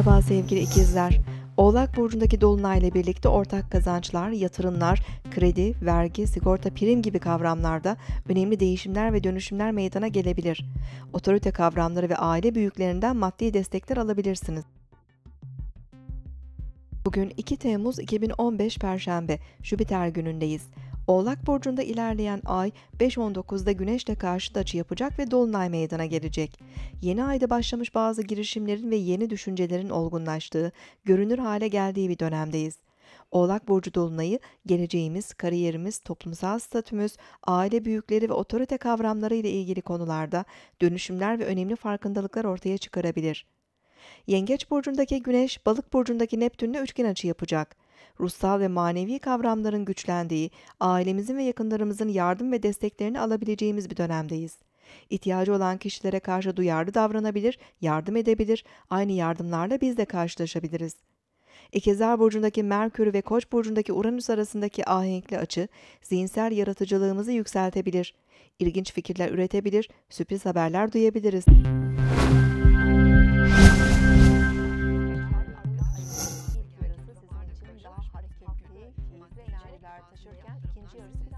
Merhaba sevgili ikizler. Oğlak burcundaki dolunayla birlikte ortak kazançlar, yatırımlar, kredi, vergi, sigorta, prim gibi kavramlarda önemli değişimler ve dönüşümler meydana gelebilir. Otorite kavramları ve aile büyüklerinden maddi destekler alabilirsiniz. Bugün 2 Temmuz 2015 Perşembe, Jüpiter günündeyiz. Oğlak burcunda ilerleyen ay 5.19'da Güneş'le karşıt açı yapacak ve dolunay meydana gelecek. Yeni ayda başlamış bazı girişimlerin ve yeni düşüncelerin olgunlaştığı, görünür hale geldiği bir dönemdeyiz. Oğlak burcu dolunayı geleceğimiz, kariyerimiz, toplumsal statümüz, aile büyükleri ve otorite kavramları ile ilgili konularda dönüşümler ve önemli farkındalıklar ortaya çıkarabilir. Yengeç burcundaki Güneş, Balık burcundaki Neptünle üçgen açı yapacak. Ruhsal ve manevi kavramların güçlendiği, ailemizin ve yakınlarımızın yardım ve desteklerini alabileceğimiz bir dönemdeyiz. İhtiyacı olan kişilere karşı duyarlı davranabilir, yardım edebilir, aynı yardımlarla biz de karşılaşabiliriz. İkizler Burcu'ndaki Merkür ve Koç Burcu'ndaki Uranüs arasındaki ahenkli açı, zihinsel yaratıcılığımızı yükseltebilir. İlginç fikirler üretebilir, sürpriz haberler duyabiliriz. ve enerjiler taşırken ikinci yarısı